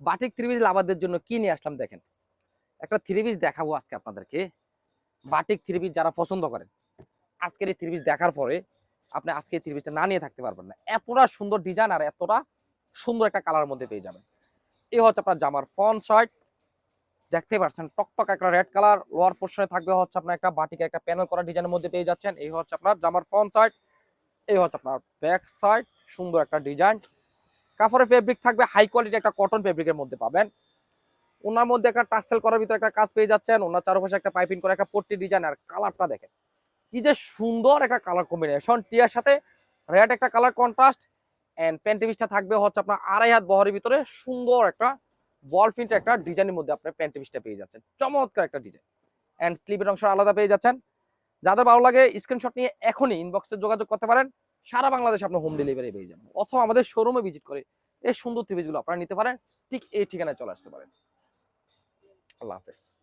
Batik three piece লাভারদের জন্য কি নিয়ে আসলাম দেখেন। একটা থ্রি পিস দেখাবো আজকে আপনাদেরকে। বাটিক থ্রি পিস যারা পছন্দ করেন, আজকের এই থ্রি পিস দেখার পরে আপনি আজকে এই থ্রি পিসটা না নিয়ে থাকতে পারবেন না। এতটা সুন্দর ডিজাইন আর এতটা সুন্দর একটা কালার মধ্যে পেয়ে যাবেন। এই হচ্ছে আপনার জামার ফ্রন্ট সাইড দেখতে পাচ্ছেন, টকটক একটা রেড কালার লোয়ার পোর্শনে থাকবে হচ্ছে আপনার একটা বাটিকে একটা প্যানেল করা ডিজাইনের মধ্যে পেয়ে যাচ্ছেন। এই হচ্ছে আপনার জামার ফ্রন্ট সাইড এই হচ্ছে আপনার ব্যাক সাইড সুন্দর একটা ডিজাইন কাপড়ের ফেব্রিক থাকবে হাই কোয়ালিটি একটা কটন ফেব্রিকের মধ্যে পাবেন। ওনার মধ্যে একটা টার্সেল করার ভিতরে একটা কাজ পেয়ে যাচ্ছেন, ওনার চারপাশে একটা পাইপিং করে, একটা পট্টি ডিজাইন আর কালারটা দেখেন। কি যে সুন্দর একটা কালার কম্বিনেশন টিয়ার সাথে রেড একটা কালার কন্ট্রাস্ট এন্ড প্যান্টি পিসটা থাকবে হচ্ছে আপনার আড়াই হাত বহরের ভিতরে, সুন্দর একটা বল প্রিন্ট একটা ডিজাইনের মধ্যে আপনার প্যান্টি পিসটা পেয়ে যাচ্ছেন। চমৎকার একটা ডিজাইন এন্ড স্লিপের অংশ আলাদা পেয়ে যাচ্ছেন। যাদের ভালো লাগে স্ক্রিনশট নিয়ে এখনই ইনবক্সে যোগাযোগ করতে পারেন। সারা বাংলাদেশে আপনার হোম ডেলিভারি পেয়ে যাবেন। অথবা আমাদের শোরুমে ভিজিট করে এই সুন্দর থ্রিপিসগুলো আপনারা নিতে পারেন, ঠিক এই ঠিকানায় চলে আসতে পারেন। আল্লাহ হাফেজ।